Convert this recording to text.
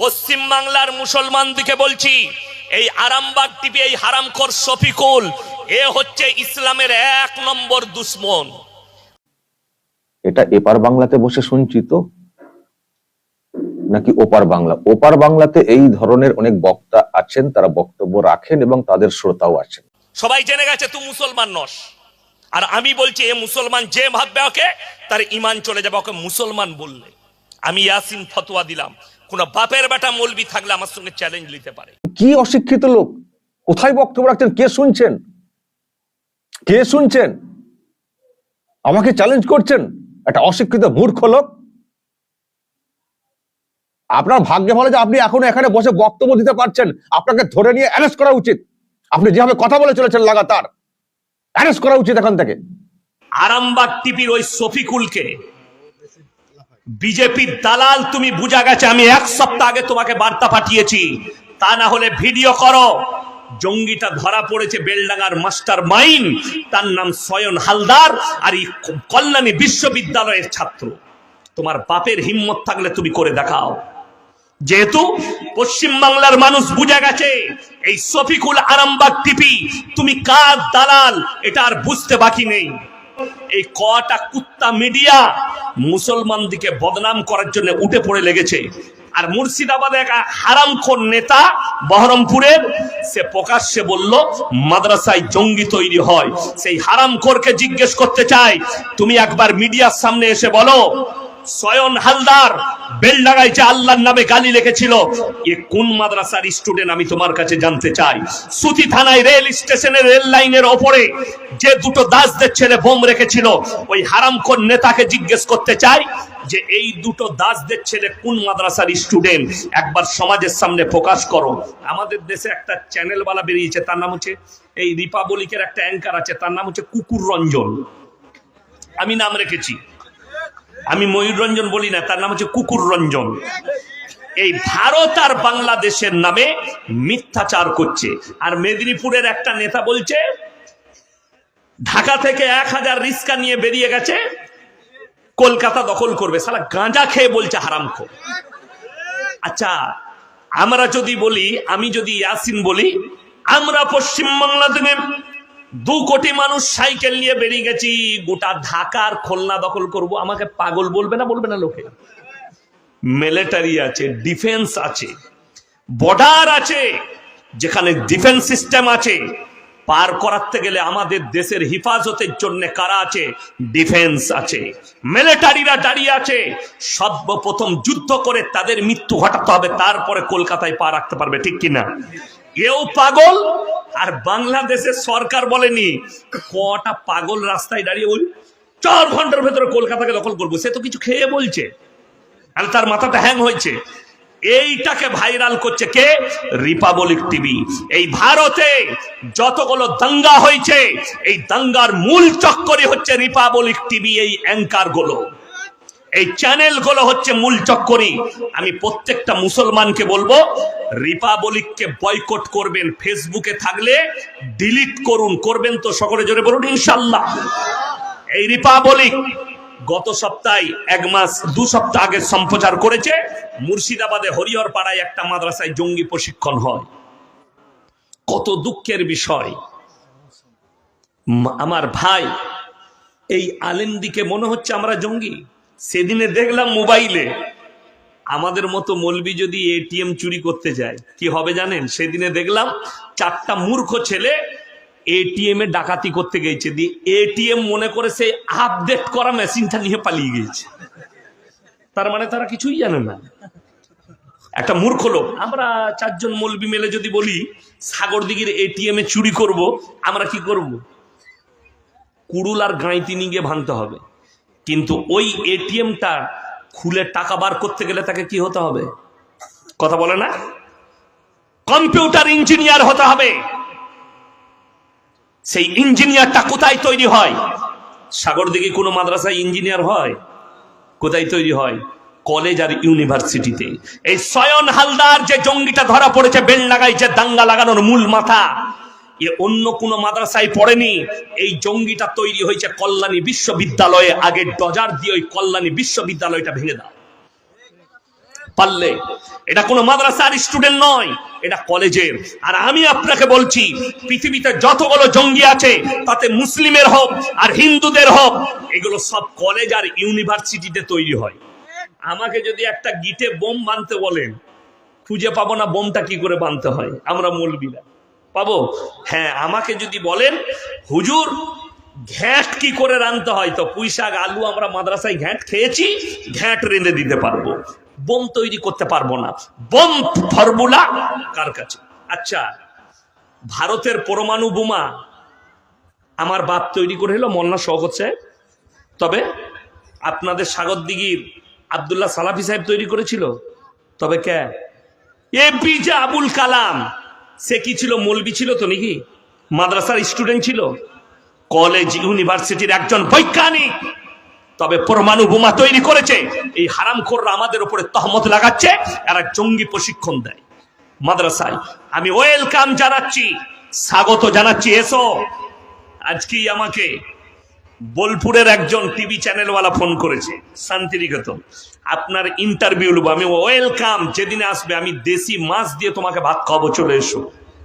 পশ্চিম বাংলার মুসলমানদিকে বলছি এই আরামবাগ টিপি এই হারামখোর শফিকুল এ হচ্ছে ইসলামের এক নম্বর দুশ্মন। এটা এপার বাংলাতে বসে শুনছি তো? নাকি ওপার বাংলা? ওপার বাংলাতে এই ধরনের অনেক বক্তা আছেন তারা বক্তব্য রাখেন এবং তাদের শ্রোতাও আছেন। সবাই জেনে গেছে তুই মুসলমান নস। আর আমি বলছি এ মুসলমান যে ভাববে ওকে তার ইমান চলে যাবে ওকে মুসলমান বললে। আমি ইয়াসিন ফতোয়া দিলাম। কোন বাপের বেটা মলবি থাকলে আমার সঙ্গে চ্যালেঞ্জ নিতে পারে। কি অশিক্ষিত লোক? কোথায় বক্তব্য রাখছেন? কে শুনছেন? কে শুনছেন? আমাকে চ্যালেঞ্জ করছেন? একটা অশিক্ষিত মূর্খ লোক? আপনার ভাগ্যে ভালো যে আপনি এখনও এখানে বসে বক্তব্য দিতে পারছেন আপনাকে ধরে নিয়ে অ্যারেস্ট করা উচিত। আপনি যেভাবে কথা বলে চলেছেন লাগাতার অ্যারেস্ট করা উচিত এখান থেকে। আরামবাগ টিপির ওই শফিকুলকে বিজেপির দালাল তুমি বুঝা গেছে, আমি এক সপ্তাহ আগে তোমাকে বার্তা পাঠিয়েছি। তা না হলে ভিডিও করো। জঙ্গিটা ধরা পড়েছে বেলডাঙ্গার মাস্টার মাইন। তার নাম সয়ন হালদার আর এই কল্যাণী বিশ্ববিদ্যালয়ের ছাত্র। তোমার বাপের হিম্মত থাকলে তুমি করে দেখাও। যেহেতু পশ্চিম বাংলার মানুষ বুঝে গেছে, এই শফিকুল আরামবাগ টিপি, তুমি কার দালাল, এটা আর বুঝতে বাকি নেই। এই কটা কুত্তা মিডিয়া মুসলমান দিকে বদনাম করার জন্য উঠে পড়ে লেগেছে। আর মুর্শিদাবাদে এক হারামখোর নেতা বহরমপুরের, সে প্রকাশ্যে বলল, মাদ্রাসায় জঙ্গি তৈরি হয়। সেই হারামখোরকে জিজ্ঞেস করতে চাই তুমি একবার মিডিয়ার সামনে এসে বলো সয়ন হালদার বেলডাঙ্গায় যে আল্লাহর নামে গালি লিখেছিল, এ কোন মাদ্রাসার স্টুডেন্ট আমি তোমার কাছে জানতে চাই? সুতি থানায় রেল স্টেশনের রেল লাইনের ওপরে যে দুটো দাসদের ছেলে বোম রেখেছিল, ওই হারামখোর নেতাকে জিজ্ঞেস করতে চাই যে এই দুটো দাসদের ছেলে কোন মাদ্রাসার স্টুডেন্ট একবার সমাজের সামনে প্রকাশ করো। আমাদের দেশে একটা চ্যানেলওয়ালা বেরিয়েছে, তার নাম হচ্ছে, এই রিপাবলিকের একটা অ্যাঙ্কার আছে, তার নাম হচ্ছে কুকুর রঞ্জন। আমি নাম রেখেছি। আমি ময়ূর রঞ্জন বলি না, তার নাম হচ্ছে কুকুর রঞ্জন। এই ভারত আর বাংলাদেশের নামে মিথ্যাচার করছে। আর মেদিনীপুরের একটা নেতা বলছে, ঢাকা থেকে এক হাজার রিস্কা নিয়ে বেরিয়ে গেছে, কলকাতা দখল করবে। সালা গাঁজা খেয়ে বলছে হারামখো আচ্ছা আমরা যদি বলি, আমি যদি ইয়াসিন বলি, আমরা পশ্চিম বাংলা দু কোটি মানুষ সাইকেল নিয়ে বেরিয়ে গেছি, গোটা ঢাকার খুলনা দখল করব। আমাকে পাগল বলবে না বলবে না লোকে। মিলিটারি আছে, ডিফেন্স আছে, বর্ডার আছে, যেখানে ডিফেন্স সিস্টেম আছে। পার করাতে গেলে আমাদের দেশের হিফাজতের জন্য কারা আছে? ডিফেন্স আছে। মিলিটারিরা দাঁড়িয়ে আছে। সর্বপ্রথম যুদ্ধ করে তাদের মৃত্যু ঘটাতে হবে, তারপরে কলকাতায় পা রাখতে পারবে, ঠিক কিনা? এও পাগল? আর বাংলাদেশের সরকার বলেনি, কটা পাগল রাস্তায় দাঁড়িয়ে বলি, চার ঘণ্টার ভেতরে কলকাতাকে দখল করব। সে তো কিছু খেয়ে বলছে। তার মাথাটা হ্যাং হয়েছে। এইটাকে ভাইরাল করছে কে? রিপাবলিক টিভি এই ভারতে যতগুলো দাঙ্গা হয়েছে, এই দাঙ্গার মূল চক্করই হচ্ছে রিপাবলিক টিভি এই অ্যাঙ্কারগুলো। এই চ্যানেলগুলো হচ্ছে মূল চক্করি। আমি প্রত্যেকটা মুসলমানকে বলব রিপাবলিককে বয়কট করবেন ফেসবুকে থাকলে ডিলিট করুন, করবেন তো সকলে জোরে বলুন ইনশাল্লাহ এই রিপাবলিক গত সপ্তাহে, এক মাস, দু সপ্তাহ আগে সম্প্রচার করেছে, মুর্শিদাবাদে হরিহর পাড়ায় একটা মাদ্রাসায় জঙ্গি প্রশিক্ষণ হয়। কত দুঃখের বিষয়। আমার ভাই, এই আলেমদিকে মনে হচ্ছে আমরা জঙ্গি? সেদিনে দেখলাম মোবাইলে। আমাদের মতো মলবি যদি এটিএম চুরি করতে যায়, কি হবে জানেন? সেদিনে দেখলাম চারটা মূর্খ ছেলে এটিএম এ ডাকাতি করতে গেছে। দিয়ে এটিএম মনে করে সেই আপডেট করা মেশিনটা নিয়ে পালিয়ে গিয়েছে তার মানে তারা কিছুই জানে না। একটা মূর্খ লোক। আমরা চারজন মলবি মেলে যদি বলি, সাগর দিঘির এটিএম এ চুরি করব, আমরা কি করব? কুড়ুল আর গাঁইতি গিয়ে ভাঙতে হবে। কিন্তু ওই এটিএমটা খুলে টাকা বার করতে গেলে তাকে কি হতে হবে? কথা বলে না? কম্পিউটার ইঞ্জিনিয়ার হতে হবে। সেই ইঞ্জিনিয়ারটা কোথায় তৈরি হয়? সাগর দিকে কোনো মাদ্রাসায় ইঞ্জিনিয়ার হয়? কোথায় তৈরি হয়? কলেজ আর ইউনিভার্সিটিতে। এই সয়ন হালদার যে জঙ্গিটা ধরা পড়েছে বেল লাগাই যে দাঙ্গা লাগানোর মূল মাথা অন্য কোনো মাদ্রাসায় পড়েনি। এই জঙ্গিটা তৈরি হয়েছে কল্যাণী বিশ্ববিদ্যালয়ে। আগে ডজার দিয়ে ওই কল্যাণী বিশ্ববিদ্যালয়টা ভেঙে দাও। পারলে। এটা কোনো মাদ্রাসার স্টুডেন্ট নয়, এটা কলেজের। আর আমি আপনাকে বলছি, পৃথিবীতে যতগুলো জঙ্গি আছে, তাতে মুসলিমের হোক আর হিন্দুদের হোক, এগুলো সব কলেজ আর ইউনিভার্সিটিতে তৈরি হয়। আমাকে যদি একটা গিটে বোম বানতে বলেন, খুঁজে পাবো না বোমটা কি করে বানতে হয়। আমরা মূল মৌলবিরা পাবো? হ্যাঁ আমাকে যদি বলেন, হুজুর, ঘ্যাট কি করে রানতে হয়? তো পুঁই শাক, আলু আমরা মাদ্রাসায় ঘ্যাট খেয়েছি, ঘ্যাট রেঁধে দিতে পারব। বোম তৈরি করতে পারব না। বোম ফর্মুলা কার কাছে? আচ্ছা ভারতের পরমাণু বোমা আমার বাপ তৈরি করে হলো মন্না শওকত সাহেব। তবে আপনাদের সাগর দিঘির আবদুল্লাহ সালাফি সাহেব তৈরি করেছিল। তবে কে? এপিজে আবুল কালাম। সে কি ছিল মলবি ছিল তো নাকি? মাদ্রাসার স্টুডেন্ট ছিল? কলেজ ইউনিভার্সিটির একজন বৈজ্ঞানিক। তবে পরমাণু বোমা তৈরি করেছে। এই হারামখোররা আমাদের উপরে তহমত লাগাচ্ছে, এরা জঙ্গি প্রশিক্ষণ দেয়। মাদ্রাসায় আমি ওয়েলকাম জানাচ্ছি, স্বাগত জানাচ্ছি, এসো। আজকেই আমাকে বোলপুরের একজন টিভি চ্যানেলওয়ালা ফোন করেছে, শান্তিনিকেতন। আপনার ইন্টারভিউ নেব আমি ওয়েলকাম যেদিনে আসবে, আমি দেশি মাছ দিয়ে তোমাকে ভাত খাব চলে এসো।